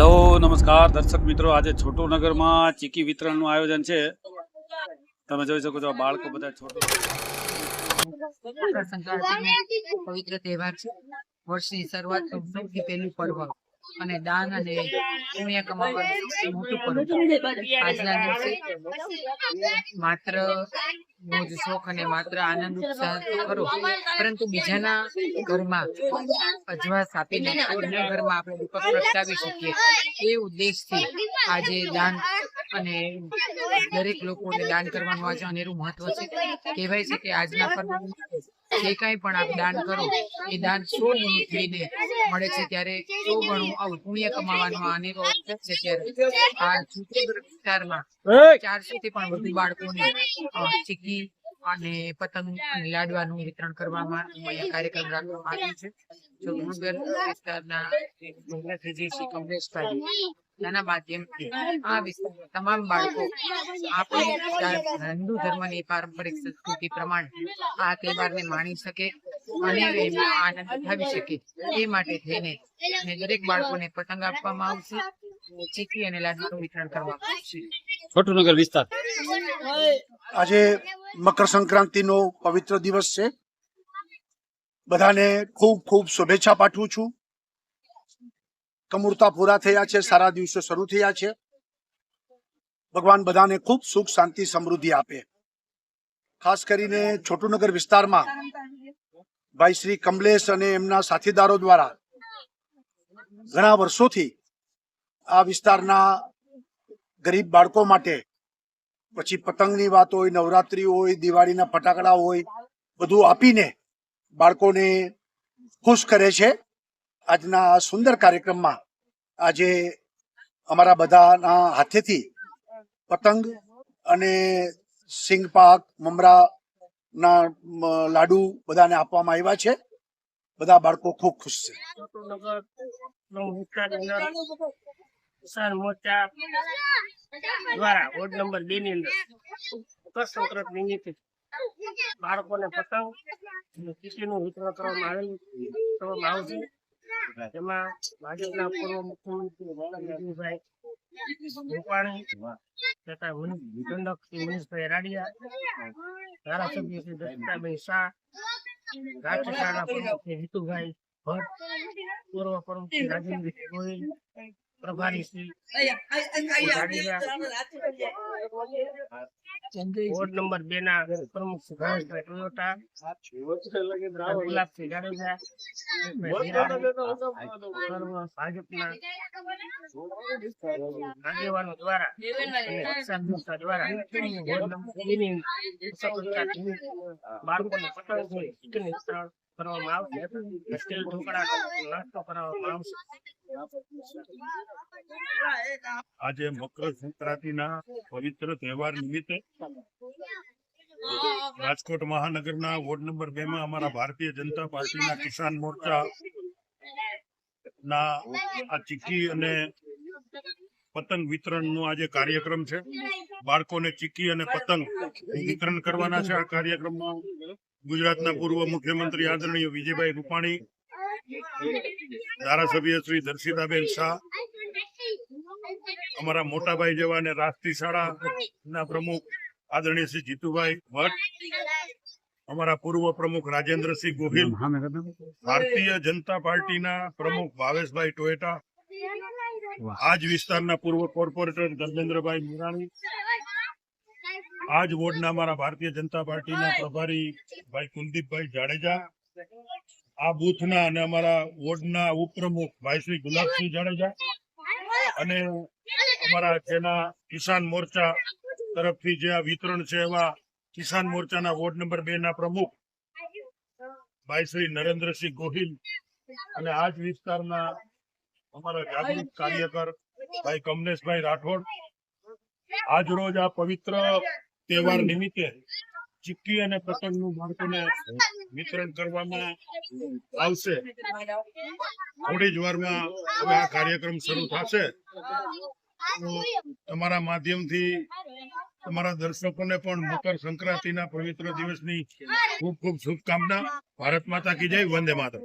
Hello, નમસ્કાર. દર્શક મિત્રો, આજે છોટુનગરમાં ચીકી વિતરણનું આયોજન છે. તમે જોઈ શકો છો બાળકો બધા છોટુ પવિત્ર તહેવાર છે. વર્ષની શરૂઆત પહેલું પર્વ. અને દાન અને પુણ્ય કમાવાનું મોટું પર્વ આજના દિવસે માત્ર મોજ શોખ અને માત્ર આનંદ ઉત્સાહ કરો પરંતુ બીજાના ઘરમાં અજવાસ આપીને કોઈના ઘરમાં આપણે દીપક પ્રગટાવી શકીએ. એ ઉદ્દેશથી આજે દાન અને દરેક લોકોને દાન કરવાનું આજે અનેરું મહત્વ છે. કહેવાય છે કે આજના પર્વમાં જે કાંઈ પણ આપ દાન કરો એ દાન સો ગણું થઈને મળે છે ત્યારે સો ગણું આવું પુણ્ય કમાવાનો આ અનેરો અવસર છે ત્યારે. આ વિસ્તારમાં ચારસો થી પણ વધુ બાળકોને ચીકી અને પતંગ અને લાડવાનું વિતરણ કરવામાં અહીંયા કાર્યક્રમ રાખવામાં આવ્યો છે. છોટાઉદેપુર વિસ્તારના મંગળશ્રીજી શ્રી કમલેશભાઈ તેના માધ્યમથી આ વિસ્તારના તમામ બાળકો આપણે હિન્દુ ધર્મની પારંપરિક સંસ્કૃતિ પ્રમાણે આ તહેવારને માણી શકે અને એનો આનંદ ઉઠાવી શકે એ માટે થઈને દરેક બાળકોને પતંગ આપવામાં આવશે ચીકી અને લાડવાનું વિતરણ કરવામાં આવશે. છોટુનગર વિસ્તાર. આજે મકર સંક્રાંતિનો પવિત્ર દિવસ છે. બધાને ખૂબ ખૂબ શુભેચ્છા પાઠવું છું. કમૂરતા પૂરા થયા છે, સારા દિવસો શરૂ થયા છે. ભગવાન બધાને ખૂબ સુખ, શાંતિ, સમૃદ્ધિ આપે. ખાસ કરીને છોટુનગર વિસ્તારમાં ભાઈ શ્રી કમલેશ અને એમના સાથીદારો દ્વારા ઘણા વર્ષોથી આ વિસ્તારના ગરીબ બાળકો માટે પછી પતંગની વાત હોય નવરાત્રી હોય દિવાળીના ફટાકડા હોય બધું આપીને બાળકોને ખુશ કરે છે આજના આ સુંદર કાર્યક્રમમાં આજે અમારા બધાના હાથેથી પતંગ અને સિંગપાક મમરાના લાડુ બધાને આપવામાં આવ્યા છે બધા બાળકો ખૂબ ખુશ છે કિસાન મોરચા દ્વારા વોર્ડ નંબર બે ની અંદર સંક્રત નિમિત્તે બાળકોને પતંગ અને વિતરણ કરવામાં આવેલું કરવામાં આવશે. જેમાં ભાજપના પૂર્વ મુખ્યમંત્રી રૂપાણી દંડક શ્રી મનીષભાઈ રાડિયા, ધારાસભ્ય શ્રી દત્તાભાઈ શાહ, રાજ્ય શાળા પ્રમુખ હિતુભાઈ ભટ્ટ, પૂર્વ પ્રમુખ રાજેન્દ્ર ગોહિલ પ્રભારી શ્રી. વોર્ડ નંબર બે ના પ્રમુખ સુભાષભાઈ ટોયોટા. ગુલાબસિંહ જાડેજા. ભાજપના આગેવાનો દ્વારા દ્વારા બાળકોને પતંગ કરવામાં આવશે. સ્ટીલ ઢોકળા નાસ્તો કરવામાં આવશે. આજે મકર સંક્રાંતિના પવિત્ર તહેવાર નિમિત્તે રાજકોટ મહાનગરના વોર્ડ નંબર બે માં અમારા ભારતીય જનતા પાર્ટીના કિસાન મોરચા ના આ ચીકી અને પતંગ વિતરણનો આજે કાર્યક્રમ છે. બાળકોને ચીકી અને પતંગ વિતરણ કરવાના છે આ કાર્યક્રમમાં. ગુજરાતના પૂર્વ મુખ્યમંત્રી આદરણીય વિજયભાઈ રૂપાણી, ધારાસભ્ય શ્રી દર્શિતાબેન શાહ, અમારા મોટાભાઈ જેવા અને રાષ્ટ્રીય શાળા ના પ્રમુખ આદરણીય શ્રી જીતુભાઈ ભટ્ટ, અમારા પૂર્વ પ્રમુખ રાજેન્દ્રસિંહ ગોહિલ, ભારતીય જનતા પાર્ટીના પ્રમુખ ભાવેશભાઈ ટોયેટા આજ વિસ્તારના પૂર્વ કોર્પોરેટર ધર્મેન્દ્રભાઈ મુરાણી, આજ વોર્ડના અમારા ભારતીય જનતા પાર્ટીના પ્રભારી ભાઈ કુલદીપભાઈ જાડેજા, આ બુથના અને અમારા વોર્ડના ઉપપ્રમુખ ભાઈ શ્રી ગુલાબસિંહ જાડેજા અને અમારા જેના કિસાન મોરચા તરફથી જે આ વિતરણ છે એવા કિસાન મોરચાના વોર્ડ નંબર બે ના પ્રમુખ ભાઈ શ્રી નરેન્દ્રસિંહ ગોહિલ અને આજ વિસ્તારના અમારા જાગૃત કાર્યકર ભાઈ કમલેશભાઈ રાઠોડ આજ રોજ આ પવિત્ર તહેવાર નિમિત્તે ચીક્કી અને પતંગનું બાળકોને વિતરણ કરવામાં આવશે. થોડી જ વારમાં હવે આ કાર્યક્રમ શરૂ થશે. તમારા માધ્યમથી તમારા દર્શકોને પણ મકર સંક્રાંતિના પવિત્ર દિવસની ખૂબ ખૂબ શુભકામના. ભારત માતા કી જય વંદે માતરમ.